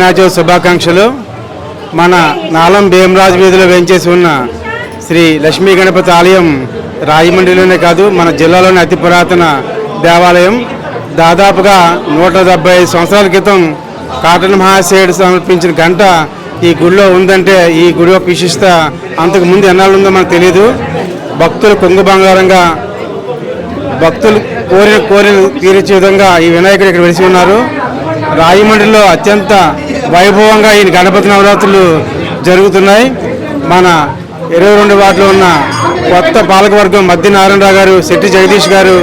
వినాయక శుభాకాంక్షలు. మన నాలం భీమరాజు వీధిలో వేయించేసి ఉన్న శ్రీ లక్ష్మీ గణపతి ఆలయం రాజమండ్రిలోనే కాదు మన జిల్లాలోని అతి పురాతన దేవాలయం. దాదాపుగా నూట డెబ్బై సంవత్సరాల క్రితం కాటన్ మహాశయుడు సమర్పించిన గంట ఈ గుడిలో ఉందంటే ఈ గుడి యొక్క విశిష్టత అంతకు ముందు ఎన్నాళ్ళు ఉందో మనకు తెలియదు భక్తులు కొంగు బంగారంగా భక్తులు కోరిన కోరిన తీర్చే విధంగా ఈ వినాయకుడు ఇక్కడ వెలిసి ఉన్నారు. రాజమండ్రిలో అత్యంత వైభవంగా ఈ గణపతి నవరాత్రులు జరుగుతున్నాయి. మన ఇరవై రెండు వార్డులో ఉన్న కొత్త పాలకవర్గం మధ్య నారాయణరావు గారు శెట్టి జగదీష్ గారు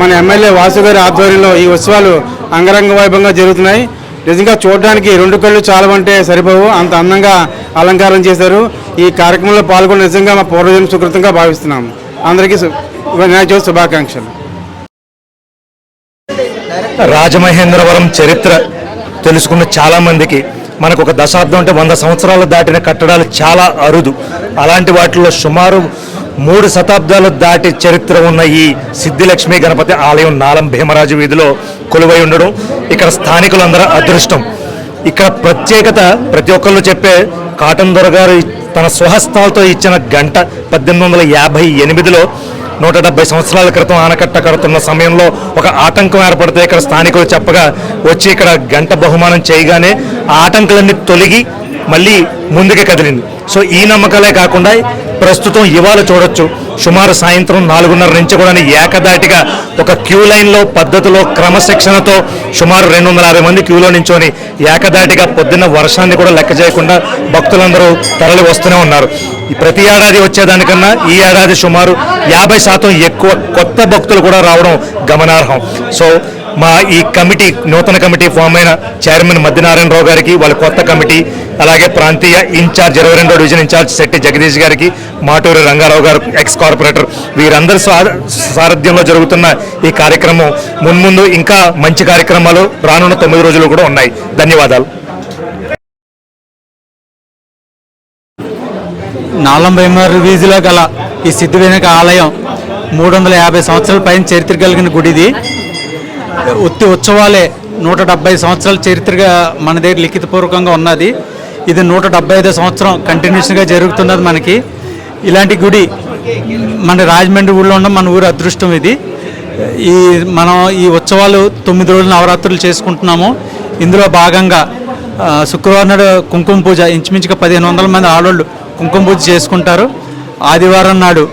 మన ఎమ్మెల్యే వాసు గారి ఆధ్వర్యంలో ఈ ఉత్సవాలు అంగరంగ వైభవంగా జరుగుతున్నాయి. నిజంగా చూడడానికి రెండు కళ్ళు చాలవంటే సరిపోవు. అంత అందంగా అలంకారం చేశారు. ఈ కార్యక్రమంలో పాల్గొని నిజంగా మా పూర్వజన్మ సుకృతంగా భావిస్తున్నాము. అందరికీ వినాయక చవితి శుభాకాంక్షలు. రాజమహేంద్రవరం చరిత్ర తెలుసుకున్న చాలామందికి మనకు ఒక దశాబ్దం అంటే వంద సంవత్సరాలు దాటిన కట్టడాలు చాలా అరుదు. అలాంటి వాటిలో సుమారు మూడు శతాబ్దాలు దాటి చరిత్ర ఉన్న ఈ సిద్ధిలక్ష్మి గణపతి ఆలయం నాలం భీమరాజు వీధిలో కొలువై ఉండడం ఇక్కడ స్థానికులందరూ అదృష్టం. ఇక్కడ ప్రత్యేకత ప్రతి ఒక్కళ్ళు చెప్పే కాటన్ దొర గారు తన స్వహస్తాలతో ఇచ్చిన గంట పద్దెనిమిది వందల యాభై ఎనిమిదిలో నూట డెబ్బై సంవత్సరాల క్రితం ఆనకట్ట కడుతున్న సమయంలో ఒక ఆటంకం ఏర్పడితే ఇక్కడ స్థానికులు చెప్పగా వచ్చి ఇక్కడ గంట బహుమానం చేయగానే ఆ ఆటంకాలన్నీ తొలగి మళ్ళీ ముందుకు కదిలింది. సో ఈ నమ్మకాలే కాకుండా ప్రస్తుతం ఇవాళ చూడొచ్చు. సుమారు సాయంత్రం నాలుగున్నర నుంచి కూడా ఏకదాటిగా ఒక క్యూ లైన్లో పద్ధతిలో క్రమశిక్షణతో సుమారు రెండు వందల యాభై మంది క్యూలో నించొని ఏకదాటిగా పొద్దున్న వర్షాన్ని కూడా లెక్క చేయకుండా భక్తులందరూ తరలి వస్తూనే ఉన్నారు. ప్రతి ఏడాది వచ్చేదానికన్నా ఈ ఏడాది సుమారు యాభై శాతం ఎక్కువ కొత్త భక్తులు కూడా రావడం గమనార్హం. సో మా ఈ కమిటీ నూతన కమిటీ ఫామ్ అయిన చైర్మన్ మధ్యనారాయణరావు గారికి వాళ్ళ కొత్త కమిటీ అలాగే ప్రాంతీయ ఇన్ఛార్జ్ ఇరవై రెండో డివిజన్ ఇన్ఛార్జ్ శెట్టి జగదీష్ గారికి మాటూరి రంగారావు గారు ఎక్స్ కార్పొరేటర్ వీరందరి సారథ్యంలో జరుగుతున్న ఈ కార్యక్రమం మున్ముందు ఇంకా మంచి కార్యక్రమాలు రానున్న తొమ్మిది రోజులు కూడా ఉన్నాయి. ధన్యవాదాలు. నాలంబైమర్ వీధిలో గల ఈ సిద్ధి వెనుక ఆలయం మూడు వందల యాభై సంవత్సరాల పైన చరిత్ర కలిగిన గుడి ఇది ఉత్తి ఉత్సవాలే నూట డెబ్బై సంవత్సరాల చరిత్రగా మన దగ్గర లిఖితపూర్వకంగా ఉన్నది. ఇది నూట డెబ్బై ఐదో సంవత్సరం కంటిన్యూషన్గా జరుగుతున్నది మనకి. ఇలాంటి గుడి మన రాజమండ్రి ఊళ్ళో ఉన్న మన ఊరు అదృష్టం ఇది. ఈ మనం ఈ ఉత్సవాలు తొమ్మిది రోజులు నవరాత్రులు చేసుకుంటున్నాము. ఇందులో భాగంగా శుక్రవారం నాడు కుంకుమ పూజ ఇంచుమించుగా పదిహేను వందల మంది ఆడవాళ్ళు కుంకుమ పూజ చేసుకుంటారు. ఆదివారం నాడు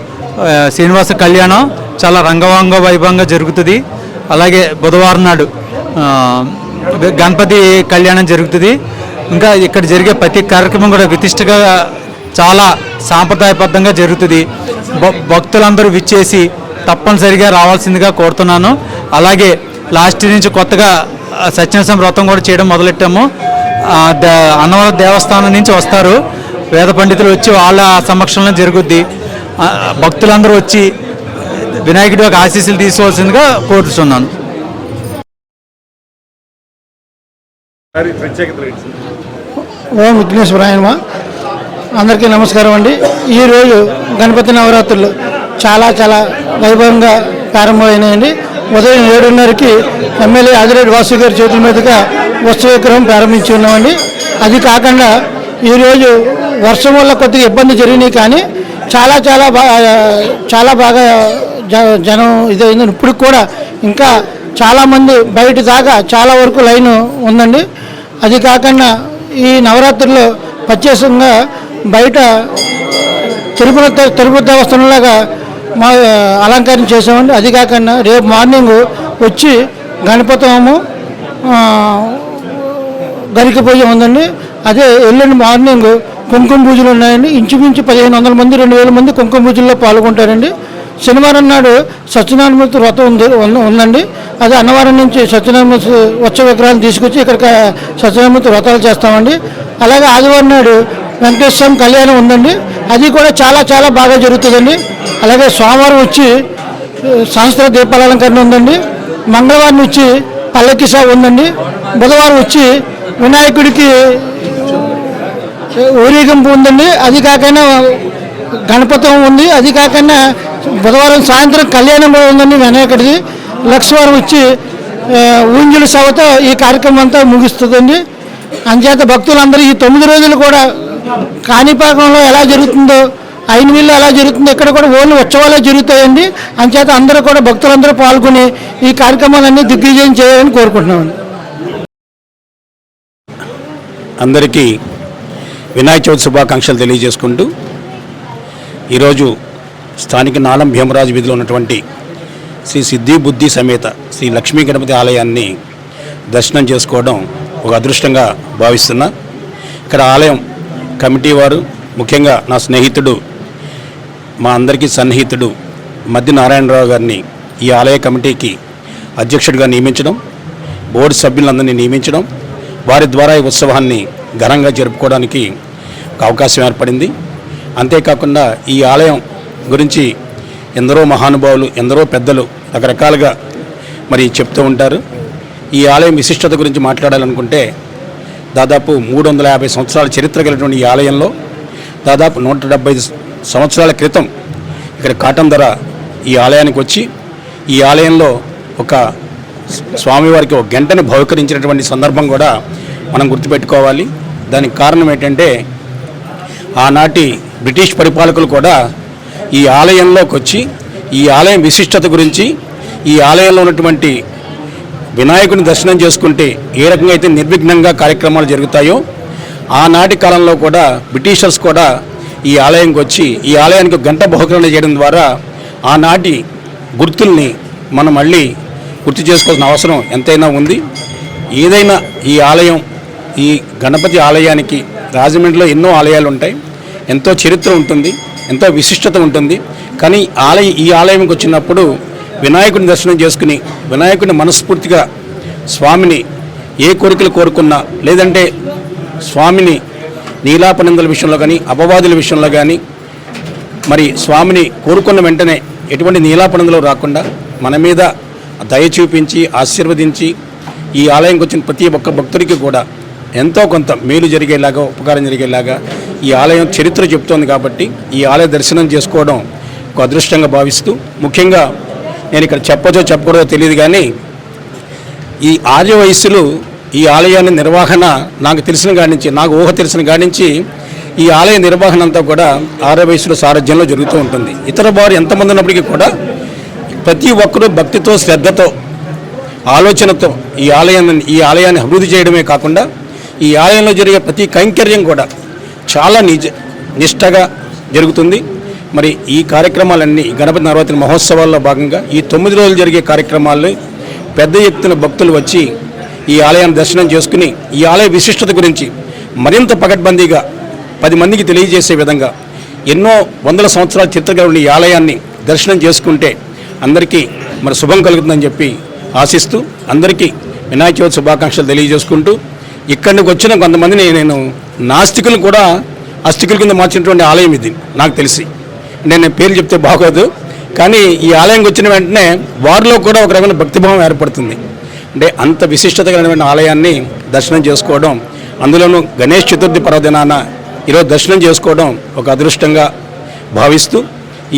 శ్రీనివాస కళ్యాణం చాలా రంగవంగ వైభవంగా జరుగుతుంది. అలాగే బుధవారం నాడు గణపతి కళ్యాణం జరుగుతుంది. ఇంకా ఇక్కడ జరిగే ప్రతి కార్యక్రమం కూడా విశిష్టగా చాలా సాంప్రదాయబద్ధంగా జరుగుతుంది. భక్తులందరూ విచ్చేసి తప్పనిసరిగా రావాల్సిందిగా కోరుతున్నాను. అలాగే లాస్ట్ నుంచి కొత్తగా ఆ, సత్యనారాయణ వ్రతం కూడా చేయడం మొదలెట్టాము. అన్నవరం దేవస్థానం నుంచి వస్తారు. వేద పండితులు వచ్చి వాళ్ళ సమక్షంలో జరుగుద్ది. భక్తులందరూ వచ్చి వినాయకుడి యొక్క ఆశీస్సులు తీసుకోవాల్సిందిగా కోరుతున్నాను. ఓం విఘ్నేశ్వరాయనమ అందరికీ నమస్కారం అండి. ఈరోజు గణపతి నవరాత్రులు చాలా చాలా వైభవంగా ప్రారంభమైనాయండి. ఉదయం ఏడున్నరకి ఎమ్మెల్యే ఆదిరెడ్డి వాసు గారి చేతుల మీదుగా ఉత్సవ విగ్రహం ప్రారంభించి ఉన్నామండి. అది కాకుండా ఈరోజు వర్షం వల్ల కొద్దిగా ఇబ్బంది జరిగినాయి కానీ చాలా చాలా బాగా చాలా బాగా జ- జనం ఇదైంది. ఇప్పుడు కూడా ఇంకా చాలామంది బయట దాకా చాలా వరకు లైన్ ఉందండి. అది కాకుండా ఈ నవరాత్రుల్లో ప్రత్యేకంగా బయట తిరుపతి తిరుపతి దేవస్థానంలాగా మా అలంకరణ చేసామండి అది కాకుండా రేపు మార్నింగ్ వచ్చి గణపతము గరికి పూజ ఉందండి. అదే ఎల్లుండి మార్నింగ్ కుంకుమ పూజలు ఉన్నాయండి. ఇంచుమించు పదిహేను వందల మంది రెండు వేల మంది కుంకుమ పూజల్లో పాల్గొంటారండి. శనివారం నాడు సత్యనారాయణమూర్తి వ్రతం ఉంది ఉందండి. అది అన్నవరం నుంచి సత్యనారాయణమూర్తి ఉత్సవ విగ్రహాన్ని తీసుకొచ్చి ఇక్కడ సత్యనారాయణమూర్తి వ్రతాలు చేస్తామండి. అలాగే ఆదివారం నాడు వెంకటేశ్వరం కళ్యాణం ఉందండి. అది కూడా చాలా చాలా బాగా జరుగుతుందండి. అలాగే సోమవారం వచ్చి సంవత్సర దీపాలంకరణ ఉందండి. మంగళవారం వచ్చి పల్లకి సాగు ఉందండి. బుధవారం వచ్చి వినాయకుడికి ఊరేగింపు ఉందండి. అది కాకుండా గణపతం ఉంది. అది కాకుండా బుధవారం సాయంత్రం కళ్యాణం ఉందని ఉందండి వినాయకుడిది లక్షవారం వచ్చి ఊంజుల సభతో ఈ కార్యక్రమం అంతా ముగిస్తుందండి. అంచేత భక్తులందరూ ఈ తొమ్మిది రోజులు కూడా కాణిపాకంలో ఎలా జరుగుతుందో ఐనవీల్లో ఎలా జరుగుతుందో ఇక్కడ కూడా ఓన్లీ ఉత్సవాలే జరుగుతాయండి. అంచేత అందరూ కూడా భక్తులందరూ పాల్గొని ఈ కార్యక్రమాలన్నీ దిగ్విజయం చేయాలని కోరుకుంటున్నామండి. అందరికీ వినాయక చవితి శుభాకాంక్షలు తెలియజేసుకుంటూ ఈరోజు స్థానిక నాలం భీమరాజు వీధిలో ఉన్నటువంటి శ్రీ సిద్ధి బుద్ధి సమేత శ్రీ లక్ష్మీ గణపతి ఆలయాన్ని దర్శనం చేసుకోవడం ఒక అదృష్టంగా భావిస్తున్నా. ఇక్కడ ఆలయం కమిటీ వారు ముఖ్యంగా నా స్నేహితుడు మా అందరికీ సన్నిహితుడు మధ్య నారాయణరావు గారిని ఈ ఆలయ కమిటీకి అధ్యక్షుడిగా నియమించడం బోర్డు సభ్యులందరినీ నియమించడం వారి ద్వారా ఈ ఉత్సవాన్ని ఘనంగా జరుపుకోవడానికి ఒక అవకాశం ఏర్పడింది. అంతేకాకుండా ఈ ఆలయం గురించి ఎందరో మహానుభావులు ఎందరో పెద్దలు రకరకాలుగా మరి చెప్తూ ఉంటారు. ఈ ఆలయం విశిష్టత గురించి మాట్లాడాలనుకుంటే దాదాపు మూడు వందల యాభై సంవత్సరాల చరిత్ర కలిగినటువంటి ఈ ఆలయంలో దాదాపు నూట డెబ్బై సంవత్సరాల క్రితం ఇక్కడ కాటం ధర ఈ ఆలయానికి వచ్చి ఈ ఆలయంలో ఒక స్వామివారికి ఒక గంటను బహుకరించినటువంటి సందర్భం కూడా మనం గుర్తుపెట్టుకోవాలి. దానికి కారణం ఏంటంటే ఆనాటి బ్రిటిష్ పరిపాలకులు కూడా ఈ ఆలయంలోకి వచ్చి ఈ ఆలయం విశిష్టత గురించి ఈ ఆలయంలో ఉన్నటువంటి వినాయకుని దర్శనం చేసుకుంటే ఏ రకంగా అయితే నిర్విఘ్నంగా కార్యక్రమాలు జరుగుతాయో ఆనాటి కాలంలో కూడా బ్రిటిషర్స్ కూడా ఈ ఆలయంకి వచ్చి ఈ ఆలయానికి గంట బహుకరణ చేయడం ద్వారా ఆనాటి గుర్తుల్ని మనం మళ్ళీ గుర్తు చేసుకోవాల్సిన అవసరం ఎంతైనా ఉంది. ఏదైనా ఈ ఆలయం ఈ గణపతి ఆలయానికి రాజమండ్రిలో ఎన్నో ఆలయాలు ఉంటాయి. ఎంతో చరిత్ర ఉంటుంది. ఎంతో విశిష్టత ఉంటుంది. కానీ ఆలయ ఈ ఆలయంకి వచ్చినప్పుడు వినాయకుని దర్శనం చేసుకుని వినాయకుని మనస్ఫూర్తిగా స్వామిని ఏ కోరికలు కోరుకున్నా లేదంటే స్వామిని నీలాపనిందల విషయంలో కానీ అపవాదుల విషయంలో కానీ మరి స్వామిని కోరుకున్న వెంటనే ఎటువంటి నీలాపనందలు రాకుండా మన మీద దయ చూపించి ఆశీర్వదించి ఈ ఆలయంకి వచ్చిన ప్రతి ఒక్క భక్తుడికి కూడా ఎంతో కొంత మేలు జరిగేలాగా ఉపకారం జరిగేలాగా ఈ ఆలయం చరిత్ర చెబుతోంది కాబట్టి ఈ ఆలయ దర్శనం చేసుకోవడం ఒక అదృష్టంగా భావిస్తూ ముఖ్యంగా నేను ఇక్కడ చెప్పచ్చో చెప్పకూడదో తెలియదు కానీ ఈ ఆర్య వయస్సులు ఈ ఆలయాన్ని నిర్వహణ నాకు తెలిసిన కాడి నుంచి నాకు ఊహ తెలిసిన కాడి నుంచి ఈ ఆలయ నిర్వహణ అంతా కూడా ఆర్య వయస్సుల సారథ్యంలో జరుగుతూ ఉంటుంది. ఇతర వారు ఎంతమంది ఉన్నప్పటికీ కూడా ప్రతి ఒక్కరూ భక్తితో శ్రద్ధతో ఆలోచనతో ఈ ఆలయాన్ని ఈ ఆలయాన్ని అభివృద్ధి చేయడమే కాకుండా ఈ ఆలయంలో జరిగే ప్రతి కైంకర్యం కూడా చాలా నిజ నిష్టగా జరుగుతుంది. మరి ఈ కార్యక్రమాలన్నీ గణపతి నవరాత్రి మహోత్సవాల్లో భాగంగా ఈ తొమ్మిది రోజులు జరిగే కార్యక్రమాల్లో పెద్ద ఎత్తున భక్తులు వచ్చి ఈ ఆలయాన్ని దర్శనం చేసుకుని ఈ ఆలయ విశిష్టత గురించి మరింత పకడ్బందీగా పది మందికి తెలియజేసే విధంగా ఎన్నో వందల సంవత్సరాల చరిత్ర ఈ ఆలయాన్ని దర్శనం చేసుకుంటే అందరికీ మరి శుభం కలుగుతుందని చెప్పి ఆశిస్తూ అందరికీ వినాయక చవితి శుభాకాంక్షలు తెలియజేసుకుంటూ ఇక్కడికి వచ్చిన కొంతమందిని నేను నాస్తికులు కూడా అస్థికుల కింద మార్చినటువంటి ఆలయం ఇది నాకు తెలిసి. నేను పేర్లు చెప్తే బాగోదు. కానీ ఈ ఆలయంకి వచ్చిన వెంటనే వారిలో కూడా ఒక రకమైన భక్తిభావం ఏర్పడుతుంది. అంటే అంత విశిష్టత కలిగినటువంటి ఆలయాన్ని దర్శనం చేసుకోవడం అందులోనూ గణేష్ చతుర్థి పర్వదినాన ఈరోజు దర్శనం చేసుకోవడం ఒక అదృష్టంగా భావిస్తూ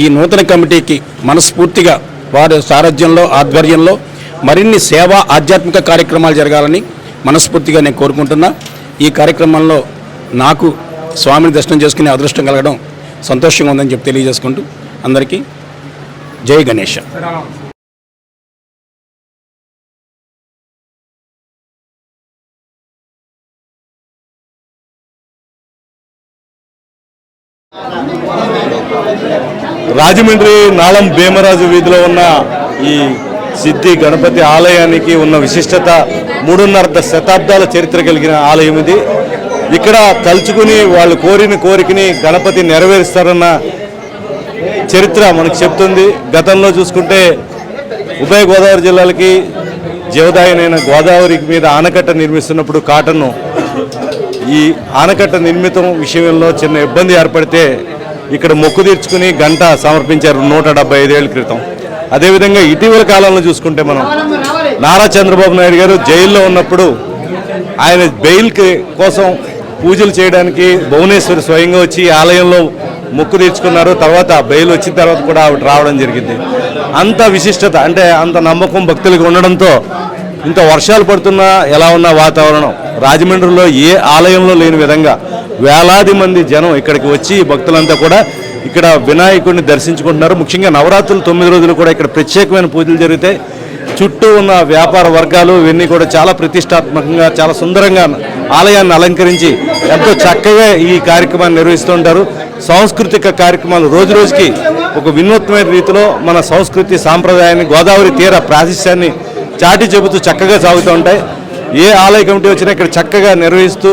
ఈ నూతన కమిటీకి మనస్ఫూర్తిగా వారి సారథ్యంలో ఆధ్వర్యంలో మరిన్ని సేవా ఆధ్యాత్మిక కార్యక్రమాలు జరగాలని మనస్ఫూర్తిగా నేను కోరుకుంటున్నా. ఈ కార్యక్రమంలో నాకు స్వామిని దర్శనం చేసుకునే అదృష్టం కలగడం సంతోషంగా ఉందని చెప్పి తెలియజేసుకుంటూ అందరికీ జై గణేష్. రాజమండ్రి నాళం భీమరాజు వీధిలో ఉన్న ఈ సిద్ధి గణపతి ఆలయానికి ఉన్న విశిష్టత మూడున్నర శతాబ్దాల చరిత్ర కలిగిన ఆలయం ఇది. ఇక్కడ తలుచుకుని వాళ్ళు కోరిన కోరికని గణపతి నెరవేరుస్తారన్న చరిత్ర మనకు చెప్తుంది. గతంలో చూసుకుంటే ఉభయ గోదావరి జిల్లాలకి జీవదాయనైన గోదావరి మీద ఆనకట్ట నిర్మిస్తున్నప్పుడు కాటను ఈ ఆనకట్ట నిర్మితం విషయంలో చిన్న ఇబ్బంది ఏర్పడితే ఇక్కడ మొక్కు తీర్చుకుని గంట సమర్పించారు నూట డెబ్బై ఐదేళ్ళ క్రితం. అదేవిధంగా ఇటీవల కాలంలో చూసుకుంటే మనం నారా చంద్రబాబు నాయుడు గారు జైల్లో ఉన్నప్పుడు ఆయన బెయిల్ కోసం పూజలు చేయడానికి భువనేశ్వరి స్వయంగా వచ్చి ఆలయంలో మొక్కు తీర్చుకున్నారు. తర్వాత బెయిల్ వచ్చిన తర్వాత కూడా ఆవిడ రావడం జరిగింది. అంత విశిష్టత అంటే అంత నమ్మకం భక్తులకు ఉండడంతో ఇంత వర్షాలు పడుతున్నా ఎలా ఉన్న వాతావరణం. రాజమండ్రిలో ఏ ఆలయంలో లేని విధంగా వేలాది మంది జనం ఇక్కడికి వచ్చి భక్తులంతా కూడా ఇక్కడ వినాయకుడిని దర్శించుకుంటున్నారు. ముఖ్యంగా నవరాత్రులు తొమ్మిది రోజులు కూడా ఇక్కడ ప్రత్యేకమైన పూజలు జరుగుతాయి. చుట్టూ ఉన్న వ్యాపార వర్గాలు ఇవన్నీ కూడా చాలా ప్రతిష్టాత్మకంగా చాలా సుందరంగా ఆలయాన్ని అలంకరించి ఎంతో చక్కగా ఈ కార్యక్రమాన్ని నిర్వహిస్తుంటారు. సాంస్కృతిక కార్యక్రమాలు రోజు రోజుకి ఒక వినూత్నమైన రీతిలో మన సంస్కృతి సాంప్రదాయాన్ని గోదావరి తీర ప్రాశస్యాన్ని చాటి చెబుతూ చక్కగా సాగుతూ ఉంటాయి. ఏ ఆలయ కమిటీ వచ్చినా ఇక్కడ చక్కగా నిర్వహిస్తూ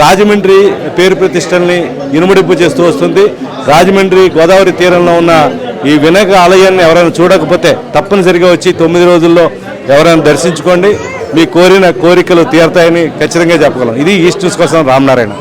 రాజమండ్రి పేరు ప్రతిష్టల్ని ఇనుమడింపు చేస్తూ వస్తుంది. రాజమండ్రి గోదావరి తీరంలో ఉన్న ఈ వినాయక ఆలయాన్ని ఎవరైనా చూడకపోతే తప్పనిసరిగా వచ్చి తొమ్మిది రోజుల్లో ఎవరైనా దర్శించుకోండి. మీ కోరిన కోరికలు తీరతాయని ఖచ్చితంగా చెప్పగలం. ఇది ఈస్ట్ న్యూస్ కోసం రామనారాయణ.